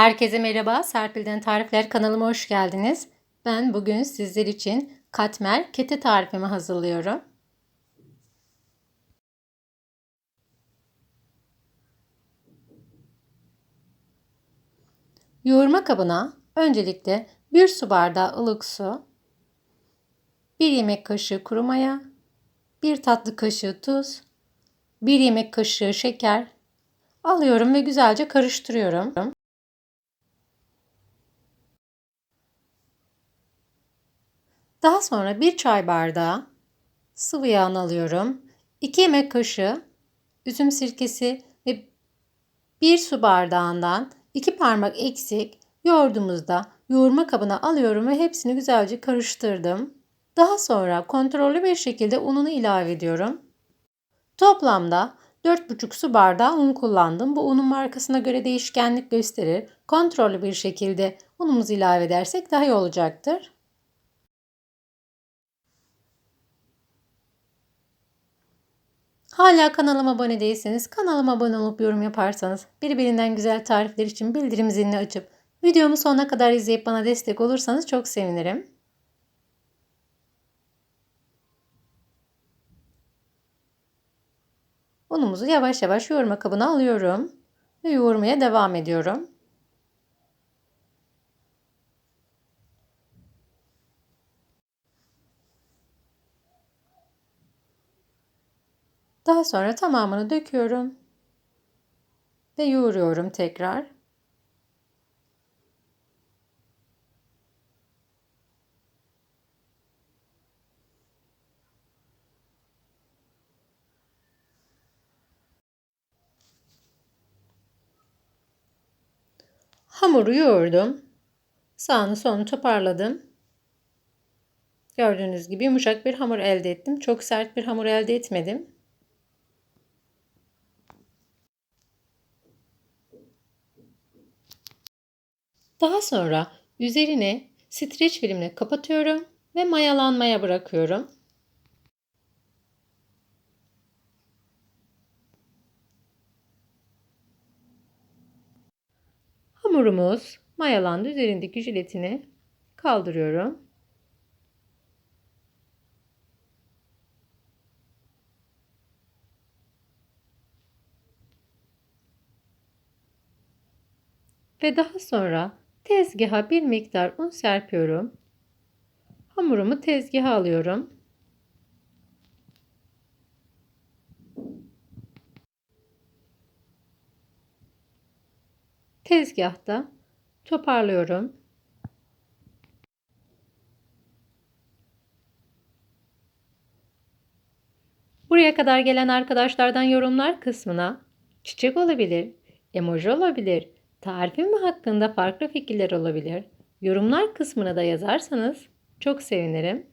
Herkese merhaba. Serpil'den Tarifler kanalıma hoş geldiniz. Ben bugün sizler için katmer kete tarifimi hazırlıyorum. Yoğurma kabına öncelikle 1 su bardağı ılık su, 1 yemek kaşığı kuru maya, 1 tatlı kaşığı tuz, 1 yemek kaşığı şeker alıyorum ve güzelce karıştırıyorum. Daha sonra bir çay bardağı sıvı yağını alıyorum. 2 yemek kaşığı üzüm sirkesi ve 1 su bardağından 2 parmak eksik yoğurdumuzda yoğurma kabına alıyorum ve hepsini güzelce karıştırdım. Daha sonra kontrollü bir şekilde ununu ilave ediyorum. Toplamda 4,5 su bardağı un kullandım. Bu unun markasına göre değişkenlik gösterir. Kontrollü bir şekilde unumuzu ilave edersek daha iyi olacaktır. Hala kanalıma abone değilseniz kanalıma abone olup yorum yaparsanız birbirinden güzel tarifler için bildirim zilini açıp videomu sonuna kadar izleyip bana destek olursanız çok sevinirim. Unumuzu yavaş yavaş yoğurma kabına alıyorum ve yoğurmaya devam ediyorum. Daha sonra tamamını döküyorum ve yoğuruyorum tekrar. Hamuru yoğurdum. Sağını solunu toparladım. Gördüğünüz gibi yumuşak bir hamur elde ettim. Çok sert bir hamur elde etmedim. Daha sonra üzerine streç filmle kapatıyorum ve mayalanmaya bırakıyorum. Hamurumuz mayalandı. Üzerindeki jiletini kaldırıyorum. Ve daha sonra Tezgaha bir miktar un serpiyorum. Hamurumu tezgaha alıyorum. Tezgahta toparlıyorum. Buraya kadar gelen arkadaşlardan yorumlar kısmına çiçek olabilir, emoji olabilir, Tarifim hakkında farklı fikirler olabilir. Yorumlar kısmına da yazarsanız çok sevinirim.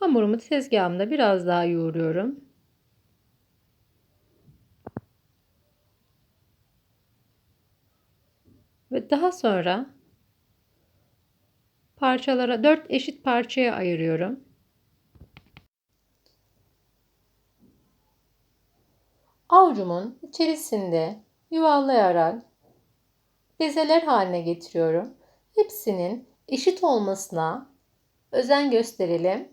Hamurumu tezgahımda biraz daha yoğuruyorum. Ve daha sonra parçalara dört eşit parçaya ayırıyorum. Avucumun içerisinde yuvarlayarak bezeler haline getiriyorum. Hepsinin eşit olmasına özen gösterelim.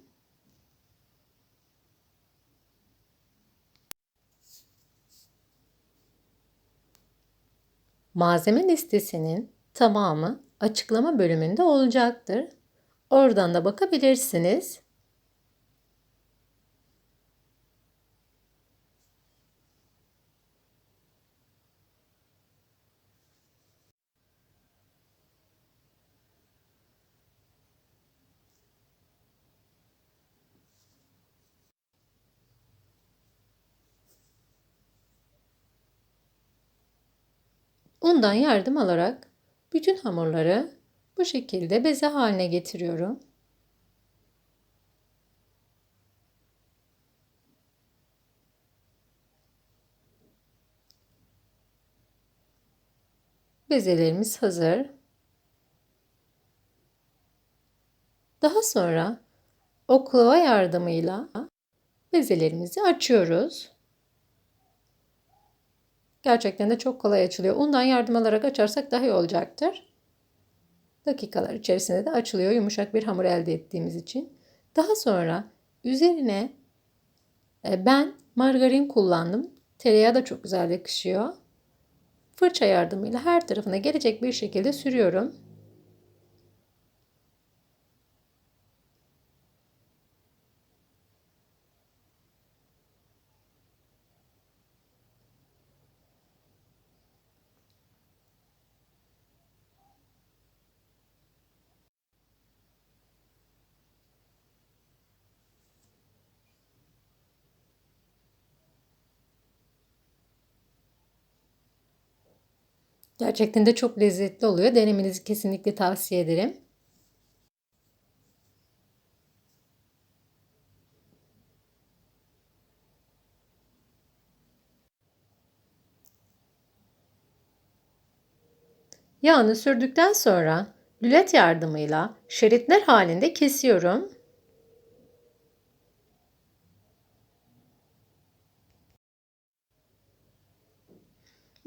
Malzeme listesinin tamamı açıklama bölümünde olacaktır. Oradan da bakabilirsiniz. Undan yardım alarak bütün hamurları bu şekilde beze haline getiriyorum. Bezelerimiz hazır. Daha sonra oklava yardımıyla bezelerimizi açıyoruz. Gerçekten de çok kolay açılıyor. Undan yardım alarak açarsak daha iyi olacaktır. Dakikalar içerisinde de açılıyor yumuşak bir hamur elde ettiğimiz için. Daha sonra üzerine e, ben margarin kullandım. Tereyağı da çok güzel yakışıyor. Fırça yardımıyla her tarafına gelecek bir şekilde sürüyorum. Gerçekten de çok lezzetli oluyor. Denemenizi kesinlikle tavsiye ederim. Yağını sürdükten sonra lület yardımıyla şeritler halinde kesiyorum.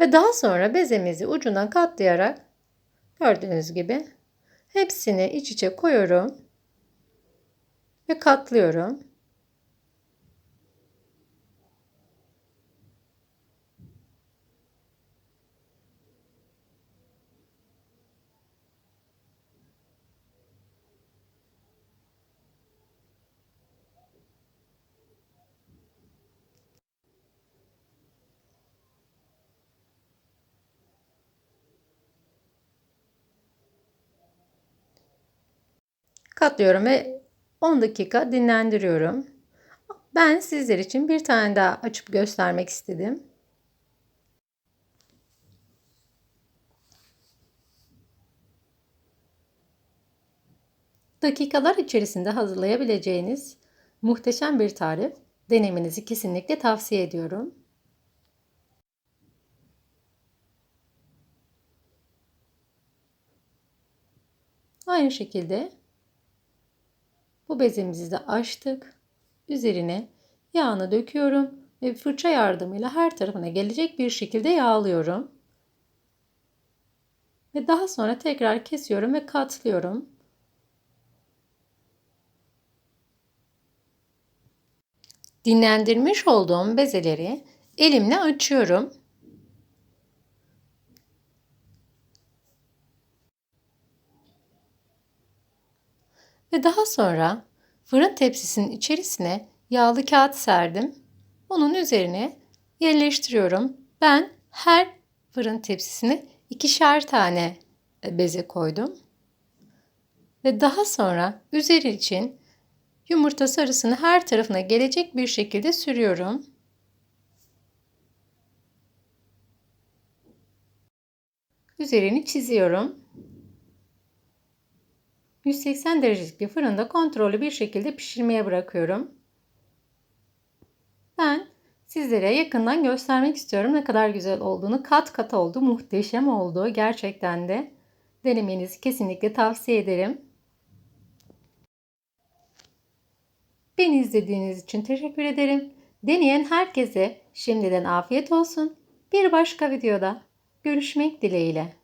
Ve daha sonra bezemizi ucundan katlayarak gördüğünüz gibi hepsini iç içe koyuyorum ve katlıyorum. Katlıyorum ve 10 dakika dinlendiriyorum. Ben sizler için bir tane daha açıp göstermek istedim. Dakikalar içerisinde hazırlayabileceğiniz muhteşem bir tarif. Denemenizi kesinlikle tavsiye ediyorum. Aynı şekilde bu bezemizi de açtık. Üzerine yağını döküyorum ve fırça yardımıyla her tarafına gelecek bir şekilde yağlıyorum. Ve daha sonra tekrar kesiyorum ve katlıyorum. Dinlendirmiş olduğum bezeleri elimle açıyorum. Ve daha sonra fırın tepsisinin içerisine yağlı kağıt serdim. Onun üzerine yerleştiriyorum. Ben her fırın tepsisine ikişer tane e, beze koydum. Ve daha sonra üzeri için yumurta sarısını her tarafına gelecek bir şekilde sürüyorum. Üzerini çiziyorum. 180 derecelik bir fırında kontrollü bir şekilde pişirmeye bırakıyorum. Ben sizlere yakından göstermek istiyorum ne kadar güzel olduğunu. Kat kat oldu, muhteşem oldu gerçekten de. Denemenizi kesinlikle tavsiye ederim. Beni izlediğiniz için teşekkür ederim. Deneyen herkese şimdiden afiyet olsun. Bir başka videoda görüşmek dileğiyle.